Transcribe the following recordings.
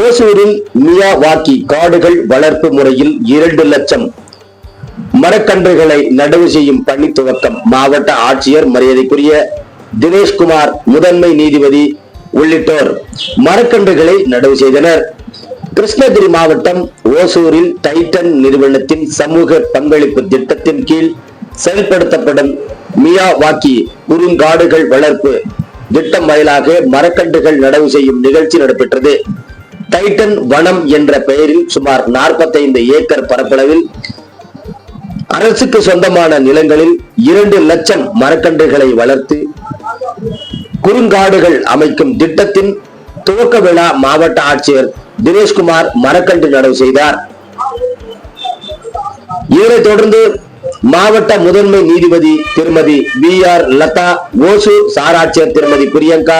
ஓசூரில் மியாவாக்கி காடுகள் வளர்ப்பு முறையில் இரண்டு லட்சம். மரக்கன்றுகளை நடவு செய்யும் பணி துவக்கம். மாவட்ட ஆட்சியர் மரியாதைக்குரிய தினேஷ்குமார் முதன்மை நீதிபதி உள்ளிட்டோர் மரக்கன்றுகளை நடவு செய்தனர். கிருஷ்ணகிரி மாவட்டம் ஓசூரில் டைட்டன் நிறுவனத்தின் சமூக பங்களிப்பு திட்டத்தின் கீழ் செயல்படுத்தப்படும் மியாவாக்கி குறுங்காடுகள் வளர்ப்பு திட்டம் வாயிலாக மரக்கன்றுகள் நடவு செய்யும் நிகழ்ச்சி நடைபெற்றது. டைட்டன் வனம் என்ற பெயரில் சுமார் 45 ஏக்கர் பரப்பளவில் அரசுக்கு சொந்தமான நிலங்களில் இரண்டு லட்சம் மரக்கன்றுகளை வளர்த்து குறுங்காடுகள் அமைக்கும் திட்டத்தின் துவக்க விழா மாவட்ட ஆட்சியர் தினேஷ்குமார் மரக்கன்று நடவு செய்தார். இதனைத் தொடர்ந்து மாவட்ட முதன்மை நீதிபதி திருமதி பி ஆர் லதா ஓசு சாராட்சியர் திருமதி பிரியங்கா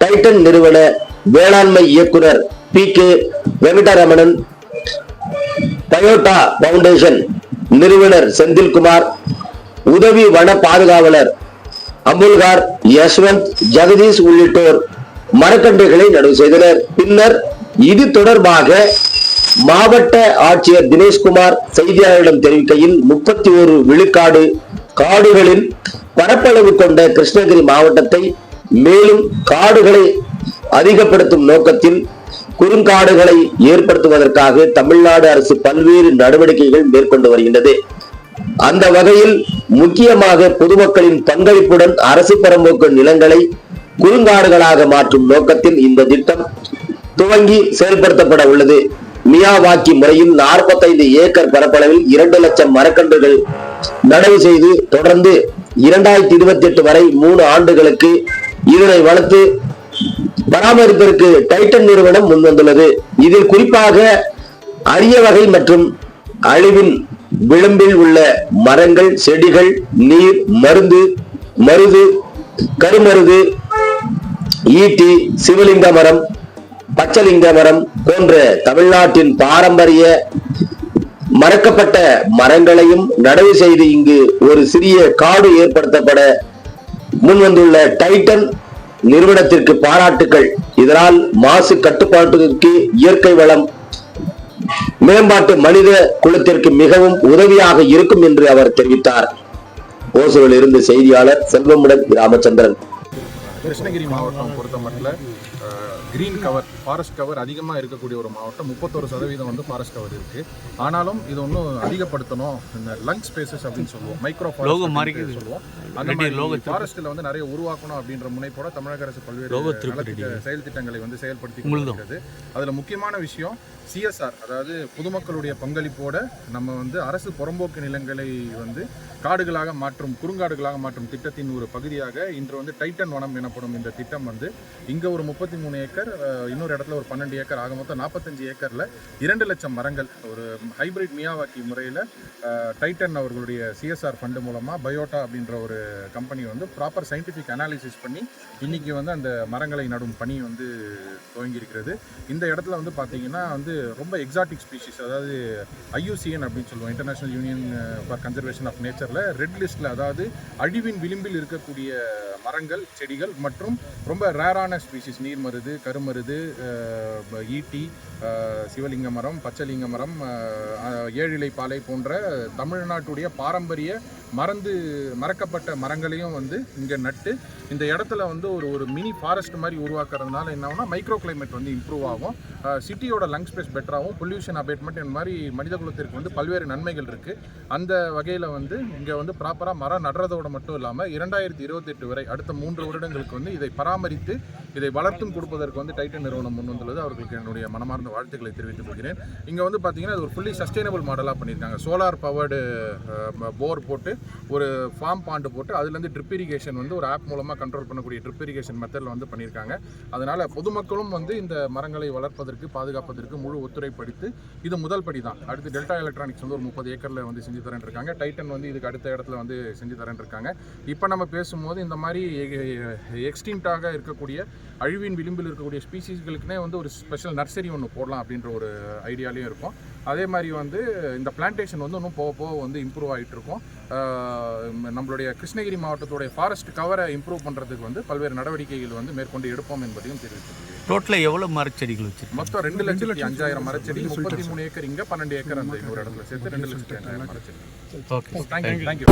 டைட்டன் நிறுவன வேளாண்மை இயக்குனர் P K Venkataramanan Toyota foundation நிறுவனர் செந்தில்குமார் உதவி வன பாதுகாவலர் அமுல்கார் யஷ்வந்த் ஜெகதீஷ் உள்ளிட்டோர் மரக்கன்றுகளை நடவு செய்தனர். பின்னர் இது தொடர்பாக மாவட்ட ஆட்சியர் தினேஷ்குமார் செய்தியாளர்களிடம் தெரிவிக்கையில் முப்பத்தி ஒரு விழுக்காடு காடுகளின் பரப்பளவு கொண்ட கிருஷ்ணகிரி மாவட்டத்தை மேலும் காடுகளை அதிகப்படுத்தும் நோக்கத்தில் குறுங்காடுகளை ஏற்படுத்துவதற்காக தமிழ்நாடு அரசு பல்வேறு நடவடிக்கைகள் மேற்கொண்டு வருகின்றது. அந்த வகையில் முக்கியமாக பொதுமக்களின் பங்களிப்புடன் அரசு பரம்போக்கு நிலங்களை குறுங்காடுகளாக மாற்றும் நோக்கத்தில் இந்த திட்டம் துவங்கி செயல்படுத்தப்பட உள்ளது. மியாவாக்கி முறையில் 45 ஏக்கர் பரப்பளவில் இரண்டு லட்சம் மரக்கன்றுகள் நடவு செய்து தொடர்ந்து இரண்டாயிரத்தி இருபத்தி எட்டு வரை மூணு ஆண்டுகளுக்கு இதனை வளர்த்து பராமரிப்பிற்கு டைட்டன் நிறுவனம் முன்வந்துள்ளது. இதில் குறிப்பாக அரிய வகை மற்றும் அழிவின் விளிம்பில் உள்ள மரங்கள் செடிகள் நீர் மருந்து மருது கருமருது ஈட்டி சிவலிங்க மரம் பச்சலிங்க மரம் போன்ற தமிழ்நாட்டின் பாரம்பரிய மறக்கப்பட்ட மரங்களையும் நடவு செய்து இங்கு ஒரு சிறிய காடு ஏற்படுத்தப்பட முன்வந்துள்ள டைட்டன் நிறுவனத்திற்கு பாராட்டுகள் இதனால் மாசு கட்டுப்பாட்டுக்கு இயற்கை வளம் மேம்பாட்டு மனித குலத்திற்கு மிகவும் உதவியாக இருக்கும் என்று அவர் தெரிவித்தார். ஓசூரில் இருந்து செய்தியாளர் செல்வமுடன் ராமச்சந்திரன். கிருஷ்ணகிரி மாவட்டம் பொறுத்த கிரீன் கவர் ஃபாரஸ்ட் கவர் அதிகமாக இருக்கக்கூடிய ஒரு மாவட்டம். முப்பத்தொரு சதவீதம் வந்து ஃபாரஸ்ட் கவர் இருக்குது ஆனாலும் இது இன்னும் அதிகப்படுத்தணும். இந்த லங் ஸ்பேசஸ் அப்படின்னு சொல்லுவோம். மைக்ரோ மாறிக்குது. சொல்லுவோம். அந்த மாதிரி ஃபாரஸ்ட்டில் வந்து நிறைய உருவாக்கணும் அப்படின்ற முனைப்போட தமிழக அரசு பல்வேறு செயல் திட்டங்களை வந்து செயல்படுத்தி கொண்டிருக்கிறது அதில் முக்கியமான விஷயம் சிஎஸ்ஆர் அதாவது பொதுமக்களுடைய பங்களிப்போட நம்ம வந்து அரசு புறம்போக்கு நிலங்களை வந்து காடுகளாக மாற்றும் குறுங்காடுகளாக மாற்றும் திட்டத்தின் ஒரு பகுதியாக இன்று வந்து டைட்டன் வனம் எனப்படும் இந்த திட்டம் வந்து. இங்கே ஒரு முப்பத்தி மூணு ஏக்கர் இன்னொரு இடத்துல ஒரு பன்னெண்டு ஏக்கர் ஆக மொத்தம் நாற்பத்தஞ்சு ஏக்கரில் இரண்டு லட்சம் மரங்கள். ஒரு ஹைபிரிட் மியாவாக்கி முறையில் டைட்டன் அவர்களுடைய சிஎஸ்ஆர் ஃபண்டு மூலமாக பயோட்டா அப்படின்ற ஒரு கம்பெனி வந்து ப்ராப்பர் சயின்டிஃபிக் அனாலிசிஸ் பண்ணி இன்றைக்கி வந்து அந்த மரங்களை நடும் பணி வந்து துவங்கியிருக்கிறது. இந்த இடத்துல வந்து பார்த்தீங்கன்னா வந்து ரொம்ப எக்ஸாட்டிக் ஸ்பீஷிஸ் அதாவது ஐயூசிஎன் அப்படின்னு சொல்லுவோம். International union for conservation of நேச்சரில் red லிஸ்ட்டில் அதாவது அழிவின் விளிம்பில் இருக்கக்கூடிய மரங்கள் செடிகள் மற்றும் ரொம்ப ரேரான ஸ்பீசிஸ் நீர்மருது கருமருது அஹ், ஈட்டி அஹ், சிவலிங்க மரம் பச்சலிங்க மரம் அஹ், ஏழிலை பாலை போன்ற தமிழ்நாட்டுடைய பாரம்பரிய மறந்து மறக்கப்பட்ட மரங்களையும் வந்து இங்கே நட்டு இந்த இடத்துல வந்து ஒரு ஒரு மினி ஃபாரஸ்ட் மாதிரி உருவாக்குறதுனால என்ன ஆகும்னா மைக்ரோ கிளைமேட் வந்து இம்ப்ரூவ் ஆகும் சிட்டியோட லங் ஸ்பேஸ் பெட்டராகவும் பொல்யூஷன் அபேட்மெண்ட் இந்த மாதிரி மனித குலத்திற்கு வந்து பல்வேறு நன்மைகள் இருக்குது அந்த வகையில் வந்து இங்கே வந்து ப்ராப்பராக மரம் நடுறதோட மட்டும் இல்லாமல் இரண்டாயிரத்தி இருபத்தெட்டு வரை அடுத்த மூன்று வருடங்களுக்கு வந்து இதை பராமரித்து இதை வளர்த்தும் கொடுப்பதற்கு வந்து டைட்டன் நிறுவனம் முன் வந்துள்ளது. அவர்களுக்கு என்னுடைய மனமார்ந்த வாழ்த்துக்களை தெரிவித்துக் கொள்கிறேன். இங்கே வந்து பார்த்தீங்கன்னா அது ஒரு ஃபுல்லி சஸ்டைனபிள் மாடலாக பண்ணியிருக்காங்க. சோலார் பவர்டு போர் போட்டு ஒரு ஃபார்ம் பாண்டு போட்டு அதுலேருந்து ட்ரிப் இரிகேஷன் வந்து ஒரு ஆப் மூலமாக கண்ட்ரோல் பண்ணக்கூடிய ட்ரிப் இரிகேஷன் மெத்தடில் வந்து பண்ணியிருக்காங்க. அதனால் பொதுமக்களும் வந்து இந்த மரங்களை வளர்ப்பதற்கு பாதுகாப்பதற்கு முழு ஒத்துழைப்படுத்தி இது முதல் படி தான். அடுத்து டெல்டா எலக்ட்ரானிக்ஸ் வந்து ஒரு முப்பது ஏக்கரில் வந்து செஞ்சு தரேன் இருக்காங்க. டைட்டன் வந்து இதுக்கு அடுத்த இடத்துல வந்து செஞ்சு தரேன் இருக்காங்க. இப்போ நம்ம பேசும்போது இந்த மாதிரி எக்ஸ்டிங்டாக இருக்கக்கூடிய அழிவின் விளிம்பில் இருக்கக்கூடிய ஸ்பீசிஸ்களுக்குனே வந்து ஒரு ஸ்பெஷல் நர்சரி ஒன்று போடலாம் அப்படின்ற ஒரு ஐடியாலையும் இருக்கும். அதே மாதிரி வந்து இந்த பிளான்டேஷன் வந்து இன்னும் போக போக வந்து இம்ப்ரூவ் ஆகிட்டு இருக்கும். நம்மளுடைய கிருஷ்ணகிரி மாவட்டத்துடைய ஃபாரஸ்ட் கவரை இம்ப்ரூவ் பண்ணுறதுக்கு வந்து பல்வேறு நடவடிக்கைகள் வந்து மேற்கொண்டு எடுப்போம் என்பதையும் தெரிவித்துள்ளேன் டோட்டலாக எவ்வளோ மரச்செடிகள் வச்சிருக்கீங்க? மொத்தம் ரெண்டு லட்சத்தி அஞ்சாயிரம் மரச்செடி முப்பத்தி மூணு ஏக்கர் இங்க பன்னெண்டு ஏக்கர் அந்த இன்னொரு இடத்துல சேர்த்து ரெண்டு லட்சத்தி அஞ்சாயிரம் மரச்செடி ஓகே தேங்க்யூ தேங்க்யூ